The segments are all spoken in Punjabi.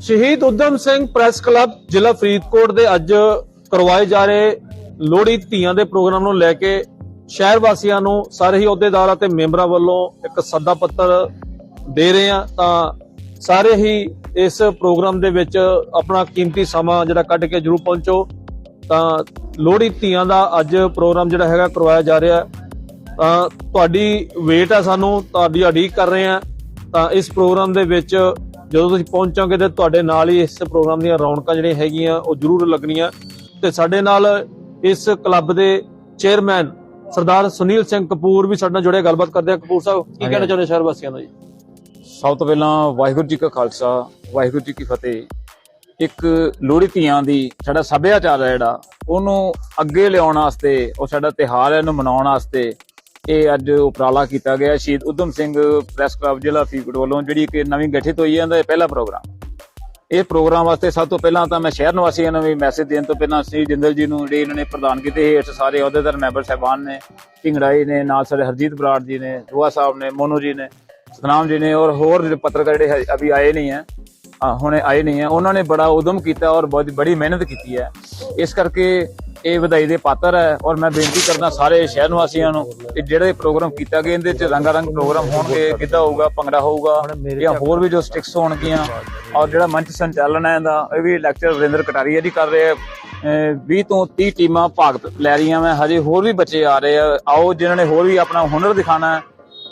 ਸ਼ਹੀਦ ਉਦਮ ਸਿੰਘ ਪ੍ਰੈਸ ਕਲੱਬ ਜ਼ਿਲ੍ਹਾ ਫਰੀਦਕੋਟ ਦੇ ਅੱਜ ਕਰਵਾਏ ਜਾ ਰਹੇ ਲੋਹੜੀ ਧੀਆਂ ਦੇ ਪ੍ਰੋਗਰਾਮ ਨੂੰ ਲੈ ਕੇ ਸ਼ਹਿਰ ਵਾਸੀਆਂ ਨੂੰ ਸਾਰੇ ਹੀ ਅਹੁਦੇਦਾਰਾਂ ਤੇ ਮੈਂਬਰਾਂ ਵੱਲੋਂ ਇੱਕ ਸੱਦਾ ਪੱਤਰ ਦੇ ਰਹੇ ਆ ਤਾਂ ਸਾਰੇ ਹੀ ਇਸ ਪ੍ਰੋਗਰਾਮ ਦੇ ਵਿੱਚ ਆਪਣਾ ਕੀਮਤੀ ਸਮਾਂ ਜਿਹੜਾ ਕੱਢ ਕੇ ਜਰੂਰ ਪਹੁੰਚੋ। ਤਾਂ ਲੋਹੜੀ ਧੀਆਂ ਦਾ ਅੱਜ ਪ੍ਰੋਗਰਾਮ ਜਿਹੜਾ ਹੈਗਾ ਕਰਵਾਇਆ ਜਾ ਰਿਹਾ। ਤਾਂ ਤੁਹਾਡੀ ਵੇਟ ਹੈ ਸਾਨੂੰ, ਤੁਹਾਡੀ ਉਡੀਕ ਕਰ ਰਹੇ ਆ ਤਾਂ ਇਸ ਪ੍ਰੋਗਰਾਮ ਦੇ ਵਿੱਚ ਜਦੋਂ ਤੁਸੀਂ ਪਹੁੰਚੋਗੇ ਤੇ ਤੁਹਾਡੇ ਨਾਲ ਹੀ ਇਸ ਪ੍ਰੋਗਰਾਮ ਦੀਆਂ ਰੌਣਕਾਂ ਜਿਹੜੀਆਂ ਹੈਗੀਆਂ ਉਹ ਜ਼ਰੂਰ ਲੱਗਣੀਆਂ। ਤੇ ਸਾਡੇ ਨਾਲ ਇਸ ਕਲੱਬ ਦੇ ਚੇਅਰਮੈਨ ਸਰਦਾਰ ਸੁਨੀਲ ਸਿੰਘ ਕਪੂਰ ਵੀ ਸਾਡੇ ਨਾਲ ਜੁੜੇ ਗੱਲਬਾਤ ਕਰਦੇ ਆ। ਕਪੂਰ ਸਾਹਿਬ ਕੀ ਕਹਿਣਾ ਚਾਹੁੰਦੇ ਸ਼ਹਿਰ ਵਾਸੀਆਂ ਨੂੰ ਜੀ? ਸਭ ਤੋਂ ਪਹਿਲਾਂ ਵਾਹਿਗੁਰੂ ਜੀ ਕਾ ਖਾਲਸਾ ਵਾਹਿਗੁਰੂ ਜੀ ਕੀ ਫਤਿਹ। ਇੱਕ ਲੋਹੜੀ ਧੀਆਂ ਦੀ ਸਾਡਾ ਸੱਭਿਆਚਾਰ ਹੈ ਜਿਹੜਾ ਉਹਨੂੰ ਅੱਗੇ ਲਿਆਉਣ ਵਾਸਤੇ ਉਹ ਸਾਡਾ ਤਿਹਾਰ ਹੈ ਇਹਨੂੰ ਮਨਾਉਣ ਵਾਸਤੇ ਇਹ ਅੱਜ ਉਪਰਾਲਾ ਕੀਤਾ ਗਿਆ ਸ਼ਹੀਦ ਉਦਮ ਸਿੰਘ ਪ੍ਰੈਸ ਕਲੱਬ ਜ਼ਿਲ੍ਹਾ ਫਰੀਦਕੋਟ ਵੱਲੋਂ, ਜਿਹੜੀ ਕਿ ਨਵੀਂ ਗਠਿਤ ਹੋਈ ਹੈ, ਇਹਦਾ ਇਹ ਪਹਿਲਾ ਪ੍ਰੋਗਰਾਮ। ਇਹ ਪ੍ਰੋਗਰਾਮ ਵਾਸਤੇ ਸਭ ਤੋਂ ਪਹਿਲਾਂ ਤਾਂ ਮੈਂ ਸ਼ਹਿਰ ਨਿਵਾਸੀਆਂ ਨੂੰ ਵੀ ਮੈਸੇਜ ਦੇਣ ਤੋਂ ਪਹਿਲਾਂ ਸ੍ਰੀ ਜਿੰਦਲ ਜੀ ਨੂੰ ਜਿਹੜੇ ਇਹਨਾਂ ਨੇ ਪ੍ਰਦਾਨ ਕੀਤੇ ਹੇਠ ਸਾਰੇ ਅਹੁਦੇਦਾਰ, ਮੈਂਬਰ ਸਾਹਿਬਾਨ ਨੇ ਢਿੰਗੜਾਈ ਨੇ, ਨਾਲ ਸਾਡੇ ਹਰਜੀਤ ਬਰਾੜ ਜੀ ਨੇ ਦੁਆ ਸਾਹਿਬ ਨੇ, ਮੋਨੂ ਜੀ ਨੇ, ਸਤਨਾਮ ਜੀ ਨੇ ਔਰ ਹੋਰ ਜਿਹੜੇ ਪੱਤਰਕਾਰ ਜਿਹੜੇ ਅਭੀ ਆਏ ਨਹੀਂ ਹੈ ਹੁਣੇ ਆਏ ਨਹੀਂ ਹੈ, ਉਹਨਾਂ ਨੇ ਬੜਾ ਉਦਮ ਕੀਤਾ ਔਰ ਬਹੁਤ ਬੜੀ ਮਿਹਨਤ ਕੀਤੀ ਹੈ। ਇਸ ਕਰਕੇ ਇਹ ਵਧਾਈ ਦੇ ਪਾਤਰ ਹੈ ਔਰ ਮੈਂ ਬੇਨਤੀ ਕਰਦਾ ਸਾਰੇ ਸ਼ਹਿਰ ਨਿਵਾਸੀਆਂ ਨੂੰ ਕਿ ਜਿਹੜੇ ਪ੍ਰੋਗਰਾਮ ਕੀਤਾ ਗਿਆ, ਇਹਦੇ ਚ ਰੰਗਾ ਰੰਗ ਪ੍ਰੋਗਰਾਮ ਹੋਣਗੇ, ਗਿੱਧਾ ਹੋਊਗਾ, ਭੰਗੜਾ ਹੋਊਗਾ ਜਾਂ ਹੋਰ ਵੀ ਜੋ ਸਟਿਕਸ ਹੋਣਗੀਆਂ। ਔਰ ਜਿਹੜਾ ਮੰਚ ਸੰਚਾਲਨ ਹੈ ਇਹਦਾ, ਇਹ ਵੀ ਲੈਕਚਰ ਵਰਿੰਦਰ ਕਟਾਰੀਆ ਜੀ ਕਰ ਰਹੇ ਆ। ਅਹ 20 ਤੋਂ 30 ਟੀਮਾਂ ਭਾਗ ਲੈ ਰਹੀਆਂ ਮੈਂ, ਹਜੇ ਹੋਰ ਵੀ ਬੱਚੇ ਆ ਰਹੇ ਆ। ਆਓ, ਜਿਨ੍ਹਾਂ ਨੇ ਹੋਰ ਵੀ ਆਪਣਾ ਹੁਨਰ ਦਿਖਾਣਾ ਹੈ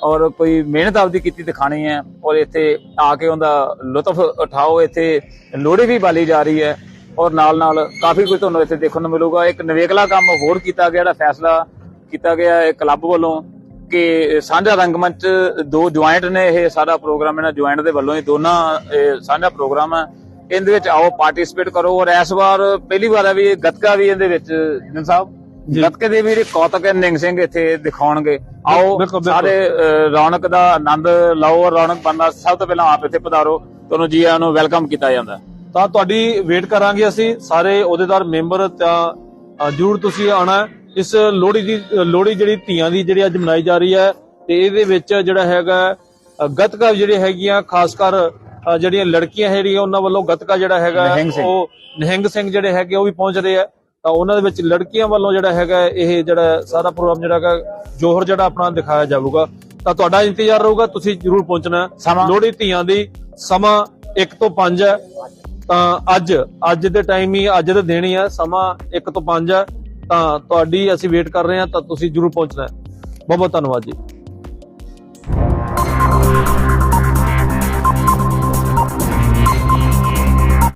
ਔਰ ਕੋਈ ਮਿਹਨਤ ਆਪਦੀ ਕੀਤੀ ਦਿਖਾਣੀ ਹੈ। ਔਰ ਇੱਥੇ ਆ ਕੇ ਉਹਦਾ ਲੁਤਫ ਉਠਾਓ। ਇੱਥੇ ਲੋਹੜੀ ਵੀ ਬਾਲੀ ਜਾ ਰਹੀ ਹੈ। ਔਰ ਨਾਲ ਨਾਲ ਕਾਫੀ ਕੁਝ ਤੁਹਾਨੂੰ ਇੱਥੇ ਦੇਖਣ ਨੂੰ ਮਿਲੂਗਾ। ਇੱਕ ਨਵੇਕਲਾ ਕੰਮ ਹੋਰ ਕੀਤਾ ਗਿਆ ਜਿਹੜਾ ਫੈਸਲਾ ਕੀਤਾ ਗਿਆ ਹੈ ਕਲੱਬ ਵੱਲੋਂ ਕਿ ਸਾਂਝਾ ਰੰਗਮੰਚ ਦੋ ਜੁਆਇੰਟ ਨੇ ਇਹ ਸਾਰਾ ਪ੍ਰੋਗਰਾਮ ਇਹਨਾਂ ਜੁਆਇੰਟ ਦੇ ਵੱਲੋਂ ਹੀ ਦੋਨਾਂ ਸਾਂਝਾ ਪ੍ਰੋਗਰਾਮ ਹੈ। ਇਹਦੇ ਵਿੱਚ ਆਓ ਪਾਰਟਿਸਿਪੇਟ ਕਰੋ ਔਰ ਇਸ ਵਾਰ ਪਹਿਲੀ ਵਾਰ ਹੈ ਵੀ ਗੱਤਕਾ ਵੀ ਇਹਦੇ ਵਿੱਚ ਜਿੰਨ ਸਾਹਿਬ। ਗੱਤਕੇ ਦੇ ਵੀ ਕੌਤਕ ਨਿੰਗ ਸਿੰਘ ਇੱਥੇ ਦਿਖਾਉਣਗੇ। ਆਓ। ਸਾਰੇ ਰੌਣਕ ਦਾ ਆਨੰਦ ਲਓ ਔਰ ਰੌਣਕ ਬਣਨਾ ਸਭ ਤੋਂ ਪਹਿਲਾਂ ਆਪ ਇੱਥੇ ਪਧਾਰੋ। ਤੁਹਾਨੂੰ ਜੀ ਆਇਆਂ ਨੂੰ ਵੈਲਕਮ ਕੀਤਾ ਜਾਂਦਾ। ਹੈ। ਤਾਂ ਤੁਹਾਡੀ ਵੇਟ ਕਰਾਂਗੇ ਅਸੀਂ ਸਾਰੇ ਅਹੁਦੇਦਾਰ ਮੈਂਬਰ ਤਾਂ ਜ਼ਰੂਰ ਤੁਸੀਂ ਆਣਾ। ਇਸ ਲੋਹੜੀ ਦੀ ਲੋਹੜੀ ਜਿਹੜੀ ਧੀਆਂ ਦੀ ਜਿਹੜੀ ਅੱਜ ਮਨਾਈ ਜਾ ਰਹੀ ਹੈ ਤੇ ਇਹਦੇ ਵਿੱਚ ਜਿਹੜਾ ਹੈਗਾ ਗੱਤਕਾ ਜਿਹੜੇ ਹੈਗੀਆਂ ਖਾਸ ਕਰ ਜਿਹੜੀਆਂ ਲੜਕੀਆਂ ਹੈਗੀਆਂ ਉਹਨਾਂ ਵੱਲੋਂ ਗੱਤਕਾ ਜਿਹੜਾ ਹੈਗਾ। ਉਹ ਨਿਹੰਗ ਸਿੰਘ ਜਿਹੜੇ ਹੈਗੇ ਉਹ ਵੀ ਪਹੁੰਚ ਰਹੇ ਆ ਤਾਂ ਉਹਨਾਂ ਦੇ ਵਿੱਚ ਲੜਕੀਆਂ ਵੱਲੋਂ ਜਿਹੜਾ ਹੈਗਾ ਇਹ ਜਿਹੜਾ ਸਾਰਾ ਪ੍ਰੋਗਰਾਮ ਜਿਹੜਾ ਹੈਗਾ ਜੋਹਰ ਜਿਹੜਾ ਆਪਣਾ ਦਿਖਾਇਆ ਜਾਊਗਾ ਤਾਂ ਤੁਹਾਡਾ ਇੰਤਜ਼ਾਰ ਰਹੂਗਾ ਤੁਸੀਂ ਜ਼ਰੂਰ ਪਹੁੰਚਣਾ? ਲੋਹੜੀ ਧੀਆਂ ਦੀ ਸਮਾਂ 1 ਤੋਂ 5 ਹੈ ਤਾਂ ਅੱਜ ਅੱਜ ਦੇ ਟਾਈਮ ਹੀ, ਅੱਜ ਦੇ ਦਿਨ ਹੀ ਆ, ਸਮਾਂ 1 ਤੋਂ 5 ਹੈ ਤਾਂ ਤੁਹਾਡੀ ਅਸੀਂ ਵੇਟ ਕਰ ਰਹੇ ਹਾਂ, ਤਾਂ ਤੁਸੀਂ ਜਰੂਰ ਪਹੁੰਚਣਾ ਬਹੁਤ ਬਹੁਤ ਧੰਨਵਾਦ ਜੀ।